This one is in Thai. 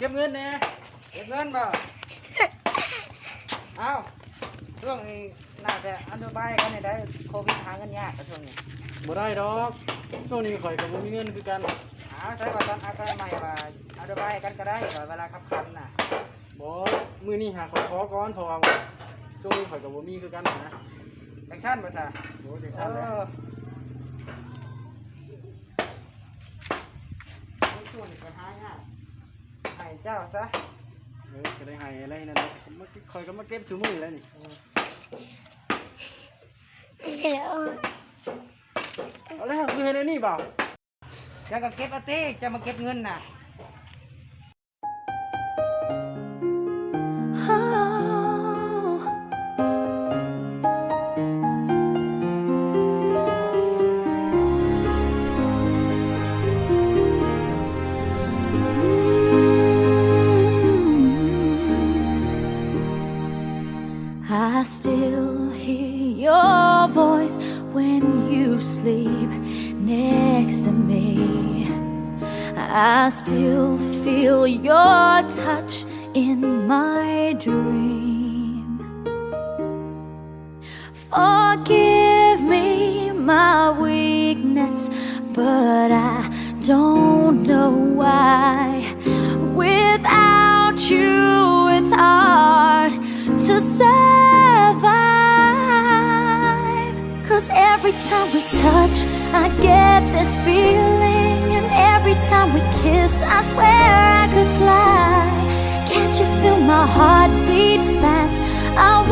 ก็บเงินแน่เก็บเงินบ่เอ้าช่วงนี้น่าจะอันดูบายกันได้โควิดหาเงินยากกับช่วงนี้บ่ได้ดอกช่วงนี้ข่อยก็บ่มีเงินคือกันเอาใช้ว่าตอนอาการใหม่ว่าอันดูบายกันก็ได้ว่าเวลาขับคันน่ะบ่มื้อนี้หาขอขอก่อนเพราะว่าช่วงนี้ข่อยก็บ่มีคือกันนะแอคชั่นบ่ซะโอ้จังเอซั่นแหละอช่วงนี้ก็หายาก ให้เจ้าซะเออจะได้ให้อะไรนั่นแหละมาข่อยก็มาเก็บซุมื้อแล้วนี่เดี๋ยวเอาแล้วคือเฮ็ดอันนี้เปล่าจะก็เก็บเอาติจะมาเก็บเงินน่ะ I still hear your voice when you sleep next to me. I still feel your touch in my dream. Forgive me my weakness, but I don't know why. Without you, it's hard to survive. Cause every time we touch, I get this feeling. And every time we kiss, I swear I could fly. Can't you feel my heart beat fast? I